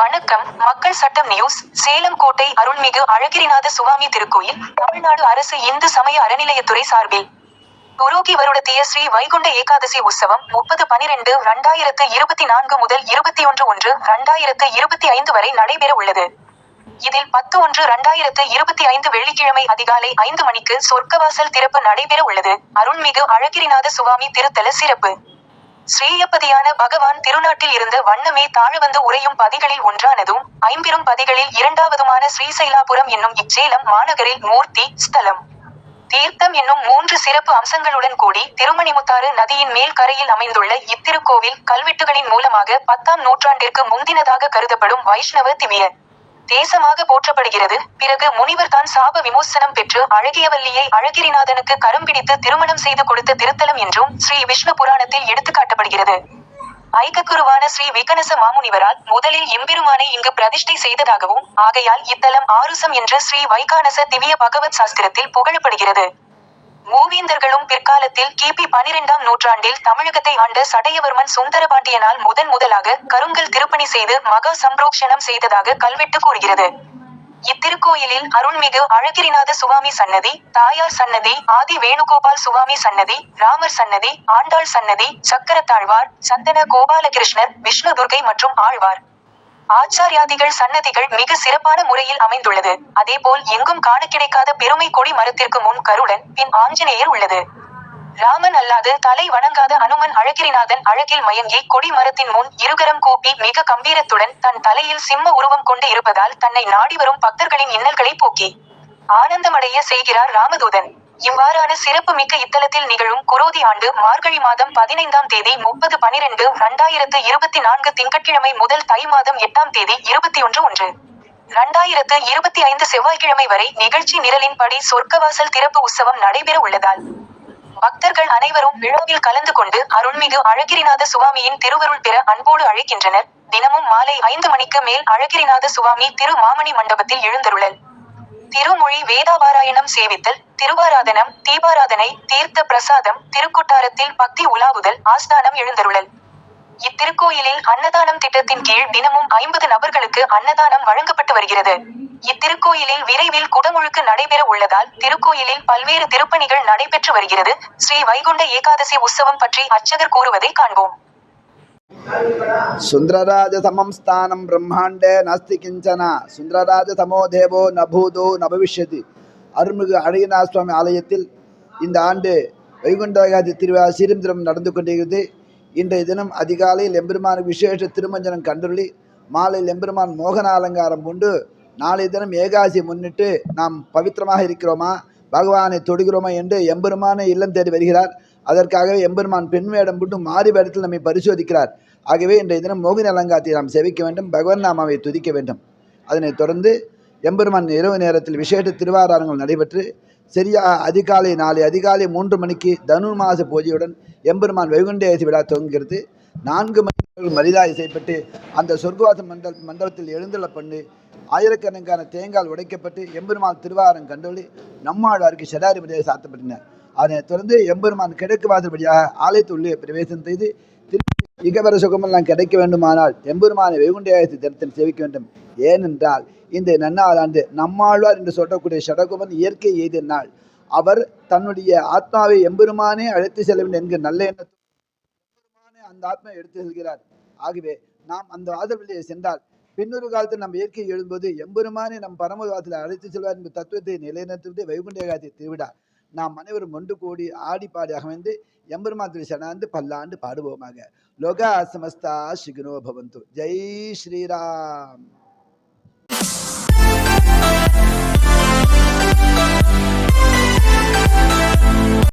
வணக்கம். மக்கள் சட்டம் நியூஸ் சேலம் கோட்டை அருள்மிகு அழகிரிநாத சுவாமி திருக்கோயில் தமிழ்நாடு அரசு இந்து சமய அறநிலையத்துறை சார்பில். குரோகி வருடத்திய ஸ்ரீ வைகுண்ட ஏகாதசி உற்சவம் முப்பது பனிரெண்டு இரண்டாயிரத்து இருபத்தி நான்கு முதல் இருபத்தி ஒன்று ஒன்று இரண்டாயிரத்து இருபத்தி ஐந்து வரை நடைபெற உள்ளது. இதில் பத்து ஒன்று இரண்டாயிரத்து இருபத்தி ஐந்து வெள்ளிக்கிழமை அதிகாலை ஐந்து மணிக்கு சொர்க்கவாசல் திறப்பு நடைபெற உள்ளது. அருள்மிகு அழகிரிநாத சுவாமி திருத்தல சிறப்பு. ஸ்ரீயப்பதியான பகவான் திருநாட்டில் இருந்த வண்ணமே தாழவந்து உரையும் பதிகளில் ஒன்றானதும் ஐம்பெரும் பதிகளில் இரண்டாவதுமான ஸ்ரீசைலாபுரம் என்னும் இச்சேலம் மாநகரில் மூர்த்தி ஸ்தலம். தீர்த்தம் என்னும் மூன்று சிறப்பு அம்சங்களுடன் கூடி திருமணிமுத்தாறு நதியின் மேல் கரையில் அமைந்துள்ள இத்திருக்கோவில் கல்வெட்டுகளின் மூலமாக பத்தாம் நூற்றாண்டிற்கு முந்தினதாக கருதப்படும் வைஷ்ணவ திவ்ய தேசமாக போற்றப்படுகிறது. பிறகு முனிவர் தான் சாப விமோசனம் பெற்று அழகியவல்லியை அழகிரிநாதனுக்கு கரம் பிடித்து திருமணம் செய்து கொடுத்த திருத்தலம் என்றும் ஸ்ரீ விஷ்ணு புராணத்தில் எடுத்துக்காட்டப்படுகிறது. ஐக்கக்குருவான ஸ்ரீ விகனச மாமுனிவரால் முதலில் எம்பெருமானை இங்கு பிரதிஷ்டை செய்ததாகவும் ஆகையால் இத்தலம் ஆருசம் என்ற ஸ்ரீ வைகானச திவ்ய பகவத் சாஸ்திரத்தில் புகழப்படுகிறது. மூவேந்தர்களும் பிற்காலத்தில் கிபி பனிரெண்டாம் நூற்றாண்டில் தமிழகத்தை ஆண்ட சடையவர்மன் சுந்தரபாண்டியனால் முதன் முதலாக கருங்கல் திருப்பணி செய்து மகா சம்ரோக்ஷணம் செய்ததாக கல்வெட்டு கூறுகிறது. இத்திருக்கோயிலில் அருள்மிகு அழகிரிநாத சுவாமி சன்னதி தாயார் சன்னதி ஆதி வேணுகோபால் சுவாமி சன்னதி ராமர் சன்னதி ஆண்டாள் சன்னதி சக்கரத்தாழ்வார் சந்தன கோபாலகிருஷ்ணர் விஷ்ணு துர்கை மற்றும் ஆழ்வார். ஆச்சாரியாதிகள் சன்னதிகள் மிக சிறப்பான முறையில் அமைந்துள்ளது. அதேபோல் எங்கும் காண கிடைக்காத பெருமை கொடி மரத்திற்கு முன் கருடன் பின் ஆஞ்சநேயர் உள்ளது. ராமன் அல்லாது தலை வணங்காத அனுமன் அழகிரிநாதன் அழகில் மயங்கி கொடி மரத்தின் முன் இருகரம் கூப்பி மிக கம்பீரத்துடன் தன் தலையில் சிம்ம உருவம் கொண்டு இருப்பதால் தன்னை நாடி வரும் பக்தர்களின் இன்னல்களை போக்கி ஆனந்தமடைய செய்கிறார் ராமதூதன். இவ்வாறான சிறப்பு மிக்க இத்தலத்தில் நிகழும் குரோதி ஆண்டு மார்கழி மாதம் பதினைந்தாம் தேதி முப்பது பனிரெண்டு இரண்டாயிரத்து இருபத்தி நான்கு திங்கட்கிழமை முதல் தை மாதம் எட்டாம் தேதி இருபத்தி ஒன்று ஒன்று. இரண்டாயிரத்து இருபத்தி ஐந்து செவ்வாய்க்கிழமை வரை நிகழ்ச்சி நிரலின்படி சொர்க்கவாசல் திறப்பு உற்சவம் நடைபெற உள்ளதால் பக்தர்கள் அனைவரும் விழாவில் கலந்து கொண்டு அருள்மிகு அழகிரிநாத சுவாமியின் திருவருள் பெற அன்போடு அழைக்கின்றனர். தினமும் மாலை ஐந்து மணிக்கு மேல் அழகிரிநாத சுவாமி திரு மாமணி மண்டபத்தில் எழுந்தருளல். திருமொழி வேதாபாராயணம் சேவித்தல் திருவாராதனம் தீபாராதனை தீர்த்த பிரசாதம் திருக்கொட்டாரத்தில் பக்தி உலாவுதல் ஆஸ்தானம் எழுந்தருளல். இத்திருக்கோயிலில் அன்னதானம் திட்டத்தின் கீழ் தினமும் ஐம்பது நபர்களுக்கு அன்னதானம் வழங்கப்பட்டு வருகிறது. இத்திருக்கோயிலில் விரைவில் குடமுழுக்கு நடைபெற உள்ளதால் திருக்கோயிலில் பல்வேறு திருப்பணிகள் நடைபெற்று வருகிறது. ஸ்ரீ வைகுண்ட ஏகாதசி உற்சவம் பற்றி அர்ச்சகர் கூறுவதை காண்போம். சுந்தரராஜசமம் ஸ்தானம் பிரம்மாண்டே நாஸ்தி சுந்தரராஜ சுந்தரராஜசமோ தேவோ நபூதோ நபவிஷ்யதி. அருள்மிகு அழகிநாத சுவாமி ஆலயத்தில் இந்த ஆண்டு வைகுண்ட ஏகாதி திருவிழா சீரும் நடந்து கொண்டிருக்கிறது. இன்றைய தினம் அதிகாலையில் எம்பெருமானுக்கு விசேஷ திருமஞ்சனம் கண்டுள்ளி மாலையில் எம்பெருமான் மோகன அலங்காரம் கொண்டு நாளைய தினம் ஏகாசி முன்னிட்டு நாம் பவித்திரமாக இருக்கிறோமா? பகவானை தொடுகிறோமா என்று எம்பெருமானை இல்லம் தேடி வருகிறார். அதற்காகவே எம்பெருமான் பெண் வேடம் போட்டு மாறி வேடத்தில் நம்மை பரிசோதிக்கிறார். ஆகவே இன்றைய தினம் மோகினி அலங்காரத்தை நாம் செவிக்க வேண்டும் பகவன் நாமாவை துதிக்க வேண்டும். அதனைத் தொடர்ந்து எம்பெருமான் இரவு நேரத்தில் விசேஷ திருவாராரங்கள் நடைபெற்று சரியா? அதிகாலை நாளை அதிகாலை மூன்று மணிக்கு தனுர்மாச பூஜையுடன் எம்பெருமான் வைகுண்டேசி விழா துவங்குகிறது. நான்கு மணி மரிதா இசைப்பட்டு அந்த சொர்க்கவாச மண்டல மண்டபத்தில் எழுந்தள்ள பண்ணு ஆயிரக்கணக்கான தேங்கால் உடைக்கப்பட்டு எம்பெருமான் திருவாரம் கண்டொழி நம்மாழ்வாருக்கு செடாரி மரியாதை சாத்தப்பட்டனர் அதனைத் தொடர்ந்து எம்பெருமான் கிழக்கு வாசல் வழியாக ஆலயத்துள்ளே பிரவேசம் செய்து திரு இகவர சுகமெல்லாம் கிடைக்க வேண்டுமானால் எம்பெருமானை வைகுண்டேசி தினத்தில் சேவிக்க வேண்டும். ஏனென்றால் இந்த நன்னாளாண்டு நம்மாழ்வார் என்று சொல்லக்கூடிய ஷடகுமன் இயற்கை எய்த நாள். அவர் தன்னுடைய ஆத்மாவை எம்பெருமானே அழைத்து செல்ல வேண்டும் என்கிற நல்ல எண்ணத்தை அந்த ஆத்மா எடுத்து செல்கிறார். ஆகவே நாம் அந்த வாதவெளியை சென்றால் பின்னொரு காலத்தில் நம் இயற்கை எழும்போது எம்பெருமானே நம் பரமவாசத்தில் அழைத்து செல்வார் என்ற தத்துவத்தை நிலைநிறுத்துவது வைகுண்ட ஏகாதி திருவிழா. நாம் அனைவரும் ஒன்று கூடி ஆடி பாடி அமைந்து எம்பெருமான் திரு பல்லாண்டு பாடுவோமாக. लोका समस्ता शिग्नो भवंतु जय श्री राम